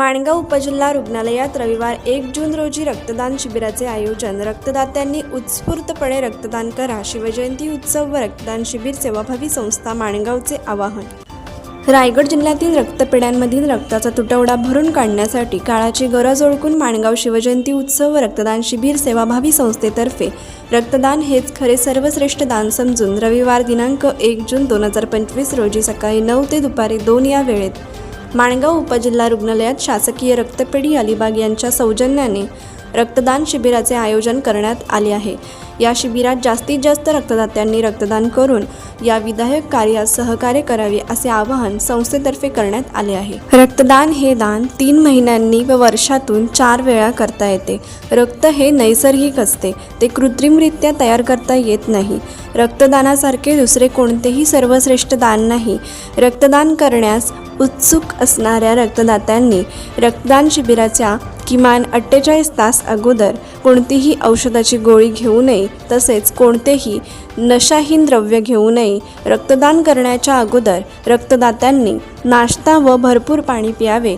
माणगाव उपजिल्हा रुग्णालयात रविवार एक जून रोजी रक्तदान शिबिराचे आयोजन. रक्तदात्यांनी उत्स्फूर्तपणे रक्तदान करा. शिवजयंती उत्सव व रक्तदान शिबिर सेवाभावी संस्था माणगावचे आवाहन. रायगड जिल्ह्यातील रक्तपेढ्यांमधील रक्ताचा तुटवडा भरून काढण्यासाठी काळाची गरज ओळखून माणगाव शिवजयंती उत्सव व रक्तदान शिबिर सेवाभावी संस्थेतर्फे रक्तदान हेच खरे सर्वश्रेष्ठ दान समजून रविवार दिनांक एक जून दोन हजार पंचवीस रोजी सकाळी नऊ ते दुपारी दोन या वेळेत माणगाव उपजिल्हा रुग्णालयात शासकीय रक्तपेढी अलिबाग यांच्या सौजन्याने रक्तदान शिबिराचे आयोजन करण्यात आले आहे. या शिबिरात जास्तीत जास्त रक्तदात्यांनी रक्तदान करून या विधायक कार्यात सहकार्य करावे असे आवाहन संस्थेतर्फे करण्यात आले आहे. रक्तदान हे दान तीन महिन्यांनी व वर्षातून चार वेळा करता येते. रक्त हे नैसर्गिक असते. ते कृत्रिमरित्या तयार करता येत नाही. रक्तदानासारखे दुसरे कोणतेही सर्वश्रेष्ठ दान नाही. रक्तदान करण्यास उत्सुक असणाऱ्या रक्तदात्यांनी रक्तदान शिबिराच्या किमान अठ्ठेचाळीस तास अगोदर कोणतीही औषधाची गोळी घेऊ नये तसेच कोणतेही नशाहीन द्रव्य घेऊ नये. रक्तदान करण्याच्या अगोदर रक्तदात्यांनी नाश्ता व भरपूर पाणी प्यावे.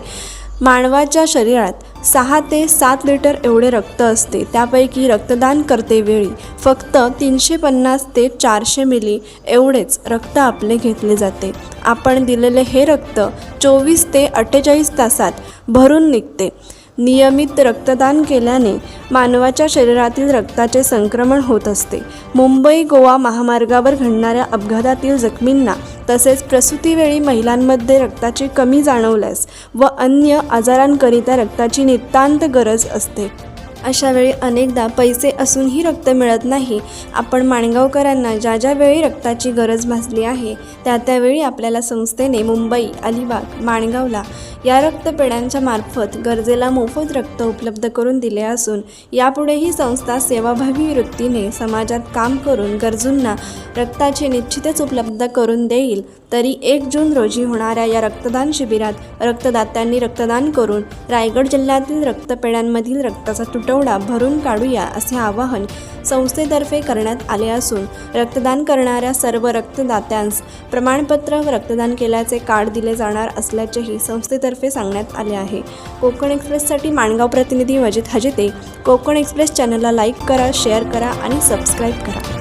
मानवाच्या शरीरात सहा ते सात लिटर एवढे रक्त असते. त्यापैकी रक्तदान करतेवेळी फक्त तीनशे पन्नास ते चारशे मिली एवढेच रक्त आपले घेतले जाते. आपण दिलेले हे रक्त चोवीस ते अठ्ठेचाळीस तासात भरून निघते. नियमित रक्तदान केल्याने मानवाच्या शरीरातील रक्ताचे संक्रमण होत असते. मुंबई गोवा महामार्गावर घडणाऱ्या अपघातातील जखमींना तसेच प्रसूतीवेळी महिलांमध्ये रक्ताची कमी जाणवल्यास व अन्य आजारांकरिता रक्ताची नितांत गरज असते. अशावेळी अनेकदा पैसे असूनही रक्त मिळत नाही. आपण माणगावकरांना ज्या ज्यावेळी रक्ताची गरज भासली आहे त्या त्यावेळी आपल्याला संस्थेने मुंबई अलिबाग माणगावला या रक्तपेढ्यांच्या मार्फत गरजेला मोफत रक्त उपलब्ध करून दिले असून यापुढेही संस्था सेवाभावी वृत्तीने समाजात काम करून गरजूंना रक्ताची निश्चितच उपलब्ध करून देईल. तरी एक जून रोजी होणाऱ्या या रक्तदान शिबिरात रक्तदात्यांनी रक्तदान करून रायगड जिल्ह्यातील रक्तपेढ्यांमधील रक्ताचा तुटवडा भरून काढूया असे आवाहन संस्थेतर्फे करण्यात आले असून रक्तदान करणाऱ्या सर्व रक्तदात्यांस प्रमाणपत्र व रक्तदान केल्याचे कार्ड दिले जाणार असल्याचेही संस्थेतर्फे सांगण्यात आले आहे. कोकण एक्सप्रेससाठी माणगाव प्रतिनिधी वजित हजिते कोकण एक्सप्रेस चॅनलला लाईक करा शेअर करा आणि सबस्क्राईब करा.